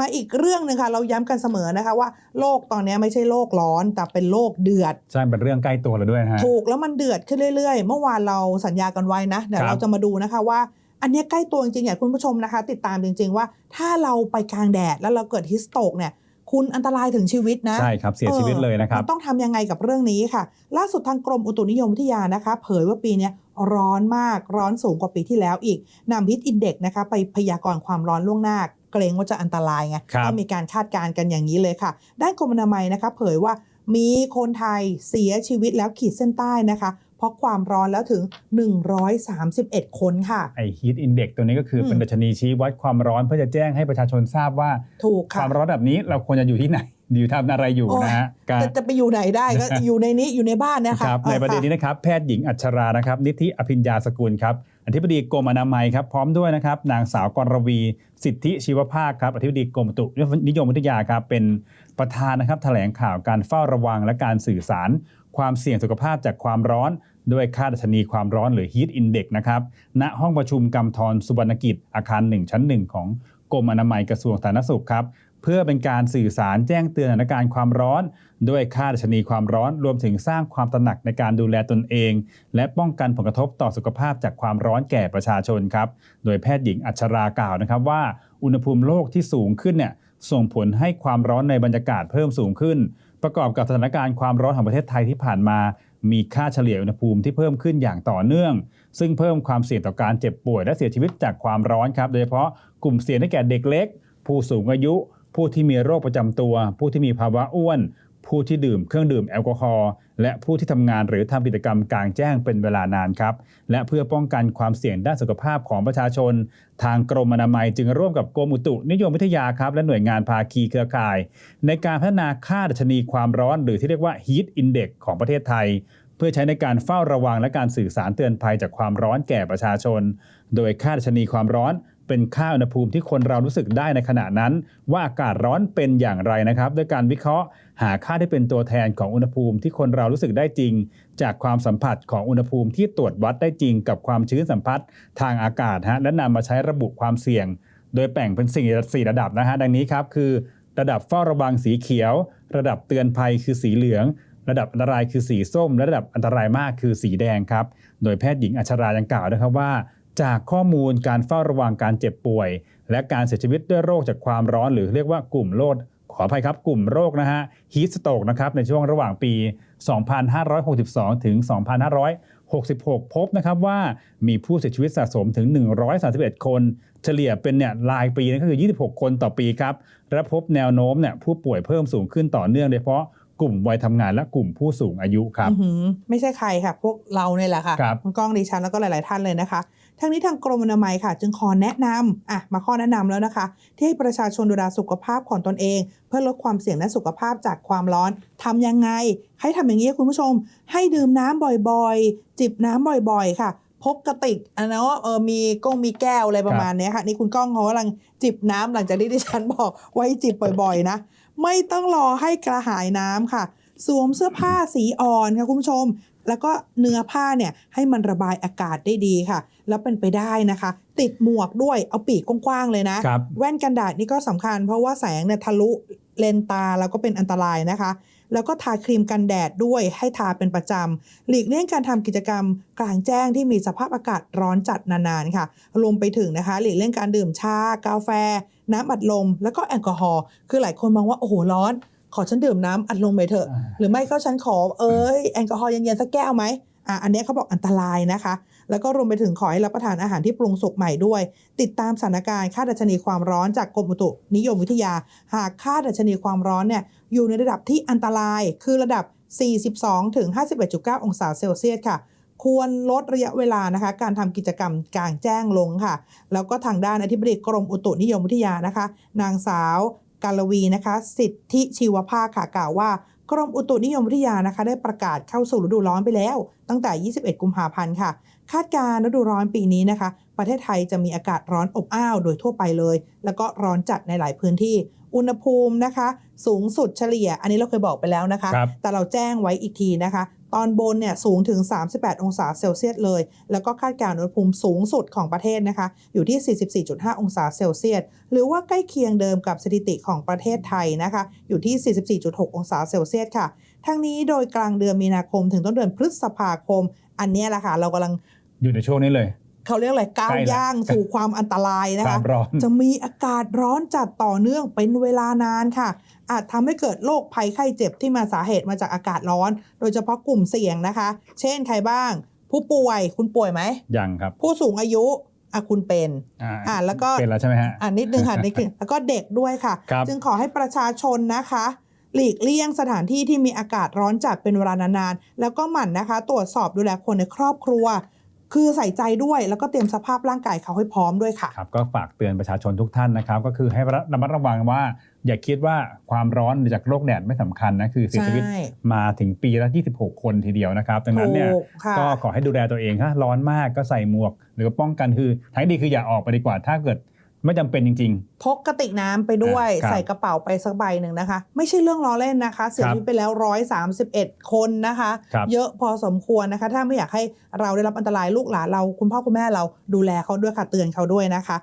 มาอีกเรื่องหนึ่งค่ะ เราย้ำกันเสมอนะคะว่าโลกตอนนี้ไม่ใช่โลกร้อน แต่เป็นโลกเดือด ใช่ เป็นเรื่องใกล้ตัวเราด้วยนะฮะถูกแล้วมันเดือดขึ้นเรื่อยๆ เมื่อวานเราสัญญากันไว้นะ เดี๋ยวครับเราจะมาดูนะคะว่า อันเนี้ยใกล้ตัวจริงๆอยากให้คุณผู้ชมนะคะ ติดตามจริง ๆ ว่าถ้าเราไปกลางแดดแล้วเราเกิดฮิสโตกเนี่ย คุณอันตรายถึงชีวิตนะ ใช่ครับเสียชีวิตเลยนะครับเออต้องทำยังไงกับเรื่องนี้ค่ะ ล่าสุดทางกรมอุตุนิยมวิทยานะคะ เผยว่าปีเนี้ยร้อนมากร้อนสูงกว่าปีที่แล้วอีกนำฮิตอินเด็กนะคะไปพยากรณ์ความร้อนล่วงหน้าเกรงว่าจะอันตรายไงครับก็มีการคาดการณ์กันอย่างนี้เลยค่ะ ด้านกรมอนามัยนะคะ เผยว่ามีคนไทยเสียชีวิตแล้วขีดเส้นใต้นะคะ เพราะความร้อนแล้วถึง 131 คนค่ะไอฮีทอินเด็กตัวนี้ก็คืออมเป็นดัชนีชี้วัดความร้อนเพื่อจะแจ้งให้ประชาชนทราบว่าถูกคค่ะวามร้อนแบบนี้เราควรจะอยู่ที่ไหนอยู่ทำอะไรอยู่โอ้ยนะฮะการจะจะไปอยู่ไหนได้ก็อยู่ในนี้อยู่ในบ้านเนะคะครับออในประเด็นค่นี้นะครับแพทย์หญิงอัชรานะครับ นิธิอภิญญาสกุลครับอธิบดีกรมอนามัยครับพร้อมด้วยนะครับนางสาวกรวี สิทธิชีวภาคครับอธิบดีกรมอุตุนิยมวิทยาครับเป็นประธานนะครับแถลงข่าวการเฝ้าระวังและการสื่อสาร ความเสี่ยงสุขภาพจากความร้อน ด้วยค่าดัชนีความร้อนหรือ Heat Index นะครับ ณ ห้องประชุมกำธรสุวรรณกิจ อาคาร 1 ชั้น 1 ของกรมอนามัยกระทรวงสาธารณสุขครับเพื่อเป็นการสื่อสารแจ้งเตือนสถานการณ์ความร้อน ด้วยค่าดัชนีความร้อนรวมถึงสร้างความตระหนักในการดูแลตนเอง และป้องกันผลกระทบต่อสุขภาพจากความร้อนแก่ประชาชนครับ โดยแพทย์หญิงอัชรากล่าวนะครับว่า อุณหภูมิโลกที่สูงขึ้นเนี่ยส่งผลให้ความร้อนในบรรยากาศเพิ่มสูงขึ้น ประกอบกับสถานการณ์ความร้อนของประเทศไทยที่ผ่านมา มีค่าเฉลี่ยอุณหภูมิที่เพิ่มขึ้นอย่างต่อเนื่อง ซึ่งเพิ่มความเสี่ยงต่อการเจ็บป่วยและเสียชีวิตจากความร้อนครับ โดยเฉพาะกลุ่มเสี่ยงได้แก่เด็กเล็ก ผู้สูงอายุ ผู้ที่มีโรคประจำตัว ผู้ที่มีภาวะอ้วน ผู้ที่ดื่มเครื่องดื่มแอลกอฮอล์และผู้ที่ทำงานหรือทำกิจกรรมกลางแจ้งเป็นเวลานานครับ และเพื่อป้องกันความเสี่ยงด้านสุขภาพของประชาชน ทางกรมอนามัยจึงร่วมกับกรมอุตุนิยมวิทยาครับ และหน่วยงานภาคีเครือข่าย ในการพัฒนาค่าดัชนีความร้อน หรือที่เรียกว่า Heat Index ของประเทศไทย พื่อใช้ในการเฝ้าระวังและการสื่อสารเตือนภัยจากความร้อนแก่ประชาชน โดยค่าดัชนีความร้อนเป็นค่าอุณหภูมิที่คนเรารู้สึกได้ในขณะนั้น ว่าอากาศร้อนเป็นอย่างไรนะครับ ด้วยการวิเคราะห์ หาค่าที่เป็นตัวแทนของอุณหภูมิที่คนเรารู้สึกได้จริง จากความสัมผัสของอุณหภูมิที่ตรวจวัดได้จริง กับความชื้นสัมผัสทางอากาศฮะและนำมาใช้ระบุความเสี่ยง โดยแบ่งเป็นสี่สี่ระดับนะฮะดังนี้ครับคือ ระดับเฝ้าระวังสีเขียว ระดับเตือนภัยคือสีเหลือง ระดับอันตรายคือสีส้ม และระดับอันตรายมากคือสีแดงครับ โดยแพทย์หญิงอัชรายังกล่าวนะครับว่า จากข้อมูลการเฝ้าระวังการเจ็บป่วย และการเสียชีวิตด้วยโรคจากความร้อน หรือเรียกว่ากลุ่มโรคขออภัยครับกลุ่มโรคนะฮะฮีสโตกนะครับในช่วงระหว่างปี 2562 ถึง 2566 พบนะครับว่ามีผู้เสียชีวิตสะสมถึง 131 คน เฉลี่ยเป็นเนี่ยรายปีนั่นก็คือ 26 คนต่อปีครับและพบแนวโน้มเนี่ยผู้ป่วยเพิ่มสูงขึ้นต่อเนื่องโดยเฉพาะ กลุ่มวัยทำงานและกลุ่มผู้สูงอายุครับอื้อหือไม่ใช่ใครค่ะ พวกเราเนี่ยแหละค่ะครับณก้องดิฉันแล้วก็หลาย ๆ ท่านเลยนะคะทั้งนี้ทางกรมอนามัยค่ะ จึงขอแนะนำอะมาข้อแนะนำแล้วนะคะ ที่ให้ประชาชนดูแลสุขภาพของตนเอง เพื่อลดความเสี่ยงและสุขภาพจากความร้อนทำยังไง ให้ทำอย่างนี้คุณผู้ชม ให้ดื่มน้ำบ่อยๆ จิบน้ำบ่อยๆ ค่ะพกกระติกอันนั้นว่าเออมีก้องมีแก้วอะไรประมาณเนี้ยค่ะนี่คุณก้องเขากำลังจิบน้ำหลังจากที่ดิฉันบอกไว้จิบบ่อยๆนะ ไม่ต้องรอให้กระหายน้ำค่ะ สวมเสื้อผ้าสีอ่อนค่ะคุณผู้ชม แล้วก็เนื้อผ้าเนี่ยให้มันระบายอากาศได้ดีค่ะ แล้วเป็นไปได้นะคะ ติดหมวกด้วยเอาปีกกว้างๆเลยนะครับแว่นกันแดดนี่ก็สำคัญเพราะว่าแสงเนี่ยทะลุเลนตาแล้วก็เป็นอันตรายนะคะ แล้วก็ทาครีมกันแดดด้วยให้ทาเป็นประจำ หลีกเลี่ยงการทำกิจกรรมกลางแจ้งที่มีสภาพอากาศร้อนจัดนานๆค่ะ รวมไปถึงนะคะ หลีกเลี่ยงการดื่มชา กาแฟ น้ำอัดลม แล้วก็แอลกอฮอล์ คือหลายคนมองว่าโอ้โหร้อน ขอฉันดื่มน้ำอัดลมไปเถอะอ่าหรือไม่ก็ฉันขอเอ้ยแอลกอฮอล์เย็นๆสักแก้วไหม อะอันนี้เขาบอกอันตรายนะคะ แล้วก็รวมไปถึงขอให้รับประทานอาหารที่ปรุงสุกใหม่ด้วย ติดตามสถานการณ์ค่าดัชนีความร้อนจากกรมอุตุนิยมวิทยา หากค่าดัชนีความร้อนเนี่ยอยู่ในระดับที่อันตรายคือระดับ 42ถึง51.9 องศาเซลเซียสค่ะควรลดระยะเวลานะคะ การทำกิจกรรมกลางแจ้งลงค่ะ แล้วก็ทางด้านอธิบดีกรมอุตุนิยมวิทยานะคะ นางสาว กาลวีนะคะ สิทธิชีวภาคค่ะกล่าวว่ากรมอุตุนิยมวิทยานะคะได้ประกาศเข้าสู่ฤดูร้อนไปแล้ว ตั้งแต่ 21 กุมภาพันธ์ค่ะ คาดการณ์ฤดูร้อนปีนี้นะคะ ประเทศไทยจะมีอากาศร้อนอบอ้าวโดยทั่วไปเลย แล้วก็ร้อนจัดในหลายพื้นที่ อุณหภูมินะคะ สูงสุดเฉลี่ย อันนี้เราเคยบอกไปแล้วนะคะครับแต่เราแจ้งไว้อีกทีนะคะ ตอนบนเนี่ยสูงถึง 38 องศาเซลเซียสเลย แล้วก็คาดการณ์อุณหภูมิสูงสุดของประเทศนะคะ อยู่ที่ 44.5 องศาเซลเซียส หรือว่าใกล้เคียงเดิมกับสถิติของประเทศไทยนะคะ อยู่ที่ 44.6 องศาเซลเซียสค่ะ ทั้งนี้โดยกลางเดือนมีนาคมถึงต้นเดือนพฤษภาคม อันนี้แหละค่ะเรากำลังอยู่ในช่วงนี้เลย เขาเรียกอะไรก้าวใกล้ละย่างสู่ความอันตรายนะควาคะมร้อนจะมีอากาศร้อนจัดต่อเนื่องเป็นเวลานานค่ะ อาจทำให้เกิดโรคภัยไข้เจ็บที่มาสาเหตุมาจากอากาศร้อน โดยเฉพาะกลุ่มเสี่ยงนะคะ เช่นใครบ้าง ผู้ป่วยคุณป่วยไหมยังครับ ผู้สูงอายุอะคุณเป็นอ่าอ่าแล้วก็เป็นแล้วใช่ไหมฮะอ่านิดนึงค่ะนิดนึงแล้วก็เด็กด้วยค่ะครับจึงขอให้ประชาชนนะคะ หลีกเลี่ยงสถานที่ที่มีอากาศร้อนจัดเป็นเวลานานๆแล้วก็หมั่นนะคะ ตรวจสอบดูแลคนในครอบครัว คือใส่ใจด้วยแล้วก็เตรียมสภาพร่างกายเขาให้พร้อมด้วยค่ะครับก็ฝากเตือนประชาชนทุกท่านนะครับ ก็คือให้ระมัดระวังว่า อย่าคิดว่าความร้อนจากโรคแดดไม่สำคัญนะคือเสียชีวิตใช่มาถึงปีละ 26 คนทีเดียวนะครับดังนั้นเนี่ยถูกค่ะก็ขอให้ดูแลตัวเองถ้าร้อนมากก็ใส่หมวก หรือป้องกันคือทางที่ดีคืออย่าออกไปดีกว่าถ้าเกิด ไม่จำเป็นจริงพกกระติกน้ำไปด้วยอ่าครับใส่กระเป๋าไปสักใบหนึ่งนะคะ ไม่ใช่เรื่องล้อเล่นนะคะ เสียชีวิตไปแล้ว 131 คนนะคะครับเยอะพอสมควรนะคะ ถ้าไม่อยากให้เราได้รับอันตรายลูกหลานเราคุณพ่อคุณแม่เราดูแลเขาด้วยค่ะเตือนเขาด้วยนะคะ